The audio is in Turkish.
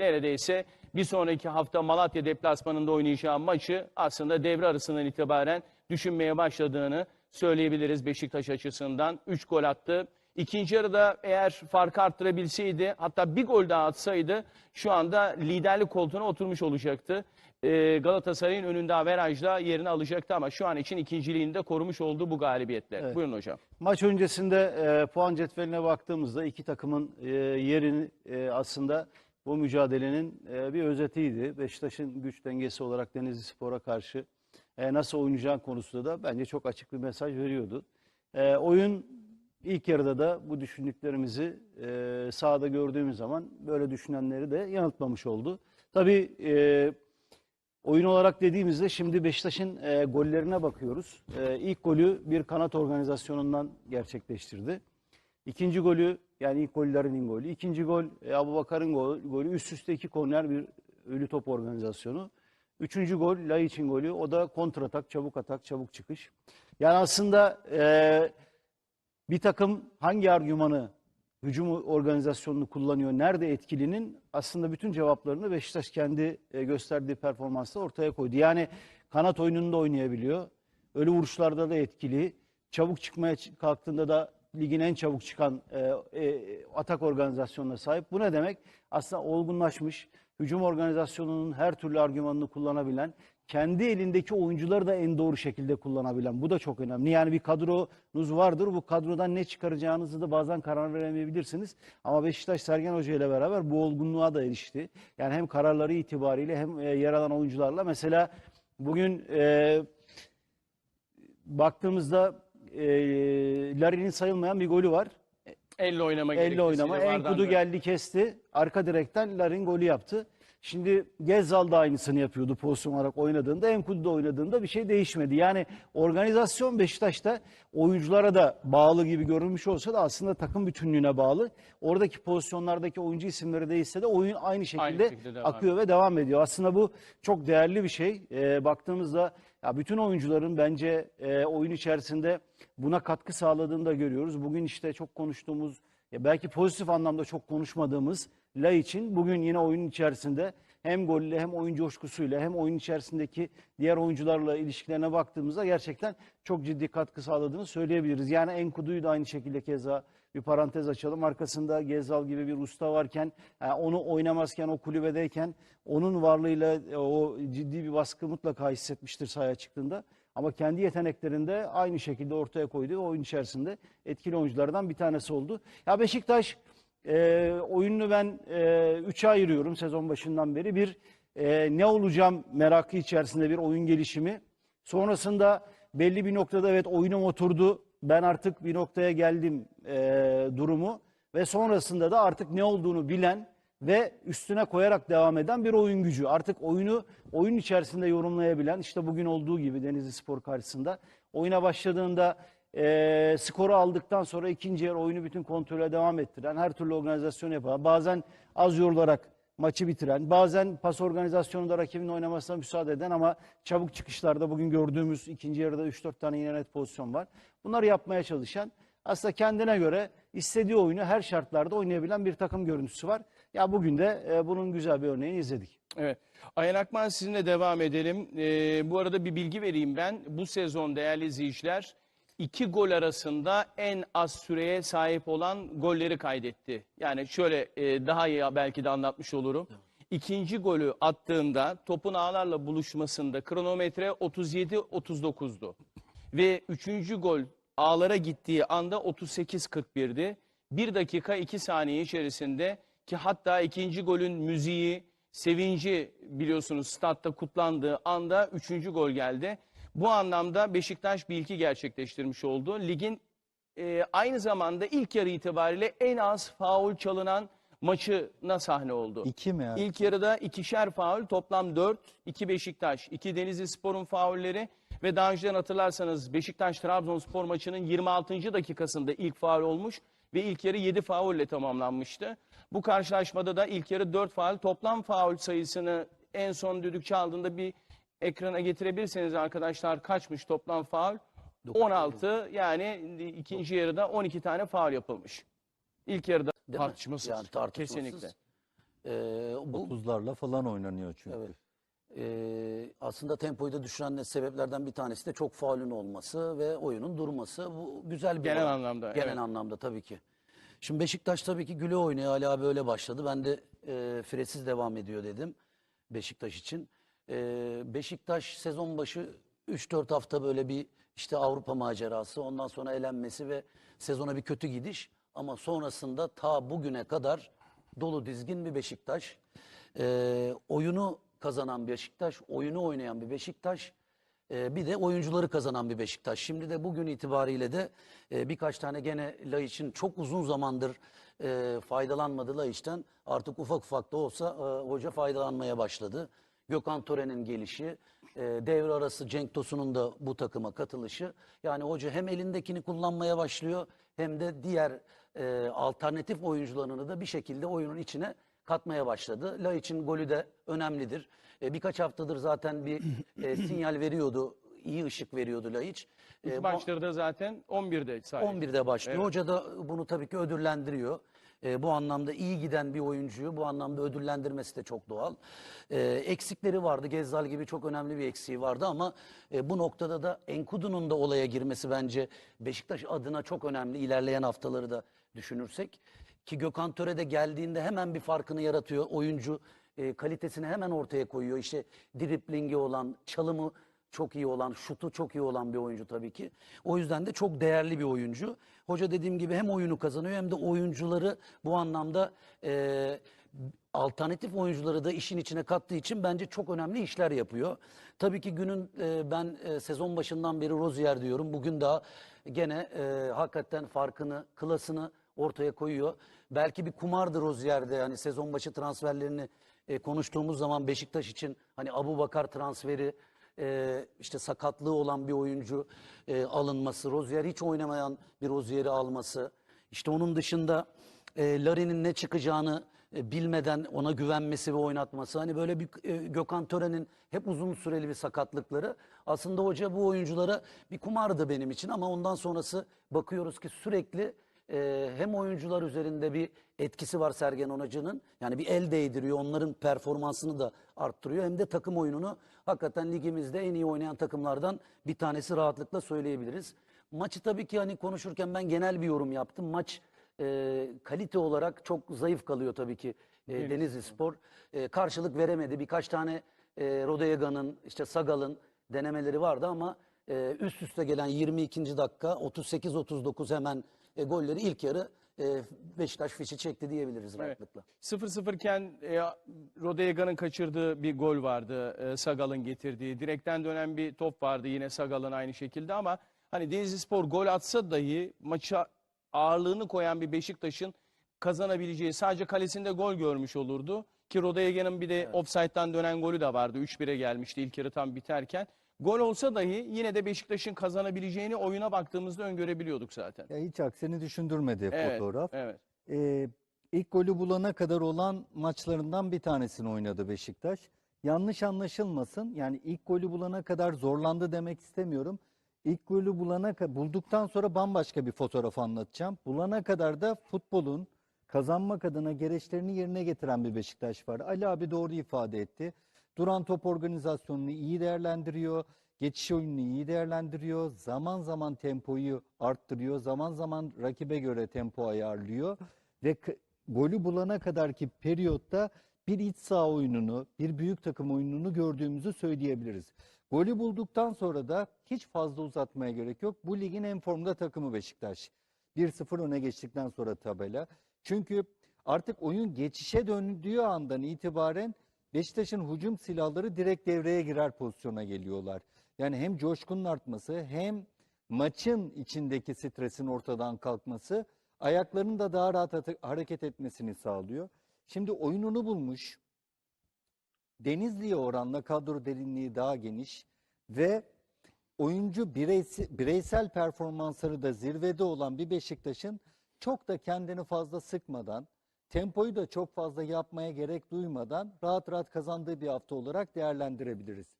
neredeyse bir sonraki hafta Malatya deplasmanında oynayacağı maçı aslında devre arasından itibaren düşünmeye başladığını söyleyebiliriz Beşiktaş açısından. 3 gol attı. İkinci yarıda eğer farkı arttırabilseydi hatta bir gol daha atsaydı şu anda liderlik koltuğuna oturmuş olacaktı. Ee, Galatasaray'ın önünde averajla yerini alacaktı ama şu an için ikinciliğini de korumuş oldu bu galibiyetle. Evet. Buyurun hocam. Maç öncesinde e, puan cetveline baktığımızda iki takımın e, yerini e, aslında bu mücadelenin e, bir özetiydi. Beşiktaş'ın güç dengesi olarak Denizli Spor'a karşı e, nasıl oynayacağı konusunda da bence çok açık bir mesaj veriyordu. E, oyun ilk yarıda da bu düşündüklerimizi e, sahada gördüğümüz zaman böyle düşünenleri de yanıltmamış oldu. Tabii Oyun olarak dediğimizde şimdi Beşiktaş'ın gollerine bakıyoruz. E, ilk golü bir kanat organizasyonundan gerçekleştirdi. İkinci golü yani ilk gollerinin golü. İkinci gol e, Abubakar'ın gol, golü. Üst üste iki korner bir ölü top organizasyonu. Üçüncü gol Laiç'in golü. O da kontratak, çabuk atak, çabuk çıkış. Yani aslında e, bir takım hangi argümanı hücum organizasyonunu kullanıyor, nerede etkilinin aslında bütün cevaplarını Beşiktaş kendi e, gösterdiği performansla ortaya koydu. Yani kanat oyununda oynayabiliyor, ölü vuruşlarda da etkili, çabuk çıkmaya kalktığında da ligin en çabuk çıkan e, e, atak organizasyonuna sahip. Bu ne demek? Aslında olgunlaşmış, hücum organizasyonunun her türlü argümanını kullanabilen, kendi elindeki oyuncuları da en doğru şekilde kullanabilen. Bu da çok önemli. Yani bir kadronuz vardır. Bu kadrodan ne çıkaracağınızı da bazen karar veremeyebilirsiniz. Ama Beşiktaş Sergen Hoca ile beraber bu olgunluğa da erişti. Yani hem kararları itibariyle hem e, yer alan oyuncularla. Mesela bugün e, baktığımızda e, Larin'in sayılmayan bir golü var. Elle oynama Elle oynama. Enkudu geldi kesti. Arka direkten Larin golü yaptı. Şimdi Gezzal da aynısını yapıyordu pozisyon olarak oynadığında. Enkudu da oynadığında bir şey değişmedi. Yani organizasyon Beşiktaş'ta oyunculara da bağlı gibi görünmüş olsa da aslında takım bütünlüğüne bağlı. Oradaki pozisyonlardaki oyuncu isimleri değişse de oyun aynı şekilde, şekilde devam akıyor ve devam ediyor. Aslında bu çok değerli bir şey. Ee, baktığımızda ya bütün oyuncuların bence e, oyun içerisinde buna katkı sağladığını da görüyoruz. Bugün işte çok konuştuğumuz, ya belki pozitif anlamda çok konuşmadığımız La için bugün yine oyunun içerisinde hem golle hem oyun coşkusuyla hem oyun içerisindeki diğer oyuncularla ilişkilerine baktığımızda gerçekten çok ciddi katkı sağladığını söyleyebiliriz. Yani Enkudu'yu da aynı şekilde keza bir parantez açalım. Arkasında Gezal gibi bir usta varken, yani onu oynamazken, o kulübedeyken onun varlığıyla e, o ciddi bir baskı mutlaka hissetmiştir sahaya çıktığında. Ama kendi yeteneklerinde aynı şekilde ortaya koyduğu oyun içerisinde etkili oyunculardan bir tanesi oldu. Ya Beşiktaş e, oyununu ben e, üçe ayırıyorum sezon başından beri. Bir e, ne olacağım merakı içerisinde bir oyun gelişimi. Sonrasında belli bir noktada evet oyunum oturdu. Ben artık bir noktaya geldim e, durumu. Ve sonrasında da artık ne olduğunu bilen ve üstüne koyarak devam eden bir oyun gücü. Artık oyunu oyun içerisinde yorumlayabilen işte bugün olduğu gibi Denizli Spor karşısında oyuna başladığında e, skoru aldıktan sonra ikinci yarı oyunu bütün kontrole devam ettiren, her türlü organizasyon yapan, bazen az yorularak maçı bitiren, bazen pas organizasyonunda rakibin oynamasına müsaade eden ama çabuk çıkışlarda bugün gördüğümüz ikinci yarıda 3-4 tane yine net pozisyon var. Bunları yapmaya çalışan aslında kendine göre istediği oyunu her şartlarda oynayabilen bir takım görüntüsü var. Ya bugün de e, bunun güzel bir örneğini izledik. Evet. Ayhan Akman sizinle devam edelim. Ee, bu arada bir bilgi vereyim ben. Bu sezon değerli izleyiciler iki gol arasında en az süreye sahip olan golleri kaydetti. Yani şöyle e, daha iyi belki de anlatmış olurum. İkinci golü attığında topun ağlarla buluşmasında kronometre 37-39'du. Ve üçüncü gol ağlara gittiği anda 38-41'di. Bir dakika iki saniye içerisinde ki hatta ikinci golün müziği, sevinci biliyorsunuz statta kutlandığı anda üçüncü gol geldi. Bu anlamda Beşiktaş bir ilki gerçekleştirmiş oldu. Ligin e, aynı zamanda ilk yarı itibariyle en az faul çalınan maçına sahne oldu. İki mi yani? İlk yarıda ikişer faul toplam 4. 2 Beşiktaş, 2 Denizli Spor'un faulleri ve daha önceden hatırlarsanız Beşiktaş-Trabzonspor maçının 26. dakikasında ilk faul olmuş ve ilk yarı 7 faulle tamamlanmıştı. Bu karşılaşmada da ilk yarı 4 faul toplam faul sayısını en son düdük çaldığında bir ekrana getirebilirseniz arkadaşlar kaçmış toplam faul? 16 yani ikinci yarıda 12 tane faul yapılmış. İlk yarıda mi? tartışmasız. Yani tartışmasız. Kesinlikle. Ee, bu 30'larla falan oynanıyor çünkü. Evet. Ee, aslında tempoyu da düşüren sebeplerden bir tanesi de çok faulün olması ve oyunun durması. Bu güzel bir Genel olay. anlamda, Genel evet. anlamda tabii ki. Şimdi Beşiktaş tabii ki güle oynaya Ali abi öyle başladı. Ben de e, fresiz devam ediyor dedim Beşiktaş için. E, Beşiktaş sezon başı 3-4 hafta böyle bir işte Avrupa macerası, ondan sonra elenmesi ve sezona bir kötü gidiş. Ama sonrasında ta bugüne kadar dolu dizgin bir Beşiktaş. E, oyunu kazanan bir Beşiktaş, oyunu oynayan bir Beşiktaş. Ee, bir de oyuncuları kazanan bir Beşiktaş. Şimdi de bugün itibariyle de e, birkaç tane gene Laiç'in çok uzun zamandır e, faydalanmadığı Laiç'ten artık ufak ufak da olsa e, hoca faydalanmaya başladı. Gökhan Tören'in gelişi, e, devre arası Cenk Tosun'un da bu takıma katılışı. Yani hoca hem elindekini kullanmaya başlıyor hem de diğer e, alternatif oyuncularını da bir şekilde oyunun içine katmaya başladı. Laiç'in golü de önemlidir. E, birkaç haftadır zaten bir e, sinyal veriyordu, iyi ışık veriyordu Laiç. İlk E, da zaten 11'de sahip. 11'de başlıyor. Evet. Hoca da bunu tabii ki ödüllendiriyor. E, bu anlamda iyi giden bir oyuncuyu bu anlamda ödüllendirmesi de çok doğal. E, eksikleri vardı. Gezzal gibi çok önemli bir eksiği vardı ama e, bu noktada da Enkudu'nun da olaya girmesi bence Beşiktaş adına çok önemli. İlerleyen haftaları da düşünürsek. Ki Gökhan Töre de geldiğinde hemen bir farkını yaratıyor. Oyuncu e, kalitesini hemen ortaya koyuyor. İşte driplingi olan, çalımı çok iyi olan, şutu çok iyi olan bir oyuncu tabii ki. O yüzden de çok değerli bir oyuncu. Hoca dediğim gibi hem oyunu kazanıyor hem de oyuncuları bu anlamda e, alternatif oyuncuları da işin içine kattığı için bence çok önemli işler yapıyor. Tabii ki günün e, ben e, sezon başından beri Rozier diyorum. Bugün daha gene e, hakikaten farkını, klasını ortaya koyuyor. Belki bir kumardır Rozier'de yani sezon başı transferlerini e, konuştuğumuz zaman Beşiktaş için hani Abu Bakar transferi e, işte sakatlığı olan bir oyuncu e, alınması, Rozier hiç oynamayan bir Rozier'i alması, işte onun dışında e, Larin'in ne çıkacağını e, bilmeden ona güvenmesi ve oynatması. Hani böyle bir e, Gökhan Tören'in hep uzun süreli bir sakatlıkları. Aslında hoca bu oyunculara bir kumardı benim için ama ondan sonrası bakıyoruz ki sürekli e, hem oyuncular üzerinde bir etkisi var Sergen Hoca'nın. Yani bir el değdiriyor, onların performansını da arttırıyor. Hem de takım oyununu hakikaten ligimizde en iyi oynayan takımlardan bir tanesi rahatlıkla söyleyebiliriz. Maçı tabii ki hani konuşurken ben genel bir yorum yaptım. Maç e, kalite olarak çok zayıf kalıyor tabii ki e, Denizli Spor. E, karşılık veremedi. Birkaç tane e, Rodega'nın, işte Sagal'ın denemeleri vardı ama e, üst üste gelen 22. dakika 38-39 hemen e, golleri ilk yarı e, Beşiktaş fişi çekti diyebiliriz rahatlıkla. 0-0 iken e, Rodega'nın kaçırdığı bir gol vardı. E, Sagal'ın getirdiği. Direkten dönen bir top vardı yine Sagal'ın aynı şekilde ama hani Denizlispor gol atsa dahi maça ağırlığını koyan bir Beşiktaş'ın kazanabileceği sadece kalesinde gol görmüş olurdu. Ki Rodega'nın bir de offside'dan dönen golü de vardı. 3-1'e gelmişti ilk yarı tam biterken. Gol olsa dahi yine de Beşiktaş'ın kazanabileceğini oyuna baktığımızda öngörebiliyorduk zaten. Ya hiç aksini düşündürmedi Evet, fotoğraf. evet. Ee, ilk golü bulana kadar olan maçlarından bir tanesini oynadı Beşiktaş. Yanlış anlaşılmasın. Yani ilk golü bulana kadar zorlandı demek istemiyorum. İlk golü bulana bulduktan sonra bambaşka bir fotoğraf anlatacağım. Bulana kadar da futbolun kazanmak adına gereçlerini yerine getiren bir Beşiktaş var. Ali abi doğru ifade etti. Duran top organizasyonunu iyi değerlendiriyor. Geçiş oyununu iyi değerlendiriyor. Zaman zaman tempoyu arttırıyor. Zaman zaman rakibe göre tempo ayarlıyor. Ve golü bulana kadarki periyotta bir iç saha oyununu, bir büyük takım oyununu gördüğümüzü söyleyebiliriz. Golü bulduktan sonra da hiç fazla uzatmaya gerek yok. Bu ligin en formda takımı Beşiktaş. 1-0 öne geçtikten sonra tabela. Çünkü artık oyun geçişe döndüğü andan itibaren Beşiktaş'ın hücum silahları direkt devreye girer pozisyona geliyorlar. Yani hem coşkunun artması hem maçın içindeki stresin ortadan kalkması ayaklarının da daha rahat hareket etmesini sağlıyor. Şimdi oyununu bulmuş. Denizli'ye oranla kadro derinliği daha geniş ve oyuncu bireysel, bireysel performansları da zirvede olan bir Beşiktaş'ın çok da kendini fazla sıkmadan, tempoyu da çok fazla yapmaya gerek duymadan rahat rahat kazandığı bir hafta olarak değerlendirebiliriz.